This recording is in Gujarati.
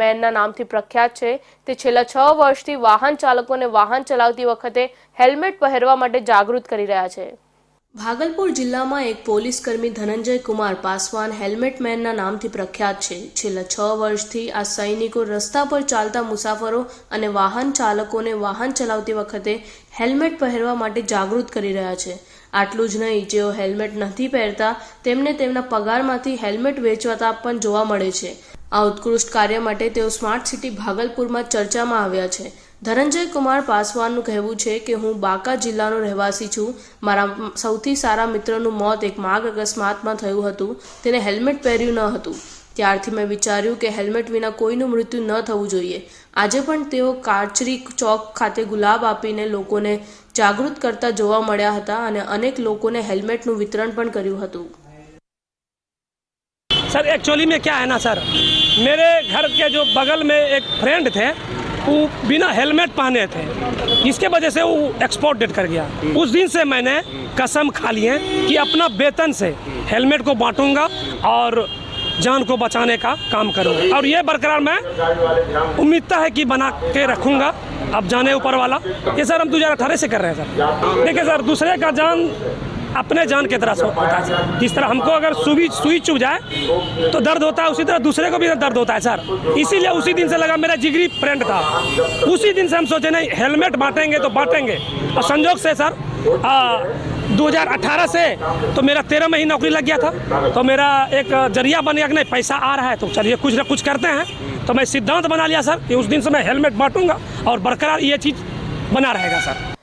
મેનના નામથી પ્રખ્યાત છે. તે છેલ્લા છ વર્ષથી વાહન ચાલકોને વાહન ચલાવતી વખતે હેલ્મેટ પહેરવા માટે જાગૃત કરી રહ્યા છે. ભાગલપુર જિલ્લામાં એક પોલીસ કર્મી ધનંજય કુમાર પાસવાન હેલ્મેટ મેનના નામથી પ્રખ્યાત છે. છેલ્લા છ વર્ષથી આ સૈનિકો રસ્તા પર ચાલતા મુસાફરો અને વાહન ચાલકોને વાહન ચલાવતી વખતે હેલ્મેટ પહેરવા માટે જાગૃત કરી રહ્યા છે. આટલું જ નહીં, જેઓ હેલ્મેટ નથી પહેરતા, તેમને તેમના પગારમાંથી હેલ્મેટ વેચવાતા પણ જોવા મળે છે. આ ઉત્કૃષ્ટ કાર્ય માટે તેઓ સ્માર્ટ સિટી ભાગલપુરમાં ચર્ચામાં આવ્યા છે. ધનંજય કુમાર પાસવાનનું કહેવું છે કે હું બાંકા જિલ્લાનો રહેવાસી છું. મારા સૌથી સારા મિત્રનું મોત એક માર્ગ અકસ્માતમાં થયું હતું. તેને હેલ્મેટ પહેર્યું ન હતું. ત્યારથી મેં વિચાર્યું કે હેલ્મેટ વિના કોઈનું મૃત્યુ ન થવું જોઈએ. આજે પણ તેઓ કાચરી ચોક ખાતે ગુલાબ આપીને લોકોને જાગૃત કરતા જોવા મળ્યા હતા અને અનેક લોકોને હેલ્મેટનું વિતરણ પણ કર્યું હતું. सर एक्चुअली में क्या है ना, सर? मेरे घर के जो बगल में एक फ्रेंड थे, वो बिना हेलमेट पहने थे। इसके वजह से वो एक्सपोर्ट डेट कर गया। उस दिन से मैंने कसम खा लिए कि अपना वेतन से हेलमेट को बांटूँगा और जान को बचाने का काम करूँगा। और ये बरकरार मैं उम्मीदता है कि बना के रखूँगा। अब जाने ऊपर वाला। ये सर, हम दो हज़ार अठारह से कर रहे हैं, सर। देखिए, सर, दूसरे का जान अपने जान की तरह होता है सर। जिस तरह हमको अगर सुई सुई चुभ जाए तो दर्द होता है उसी तरह दूसरे को भी दर्द होता है सर। इसीलिए उसी दिन से लगा मेरा जिगरी फ्रेंड था। उसी दिन से हम सोचे नहीं हेलमेट बांटेंगे तो बांटेंगे। और संजोग से सर आ, 2018 से तो मेरा तेरह महीने नौकरी लग गया था। तो मेरा एक ज़रिया बन गया कि नहीं पैसा आ रहा है तो चलिए कुछ ना कुछ करते हैं। तो मैं सिद्धांत बना लिया सर कि उस दिन से मैं हेलमेट बांटूँगा और बरकरार ये चीज़ बना रहेगा सर।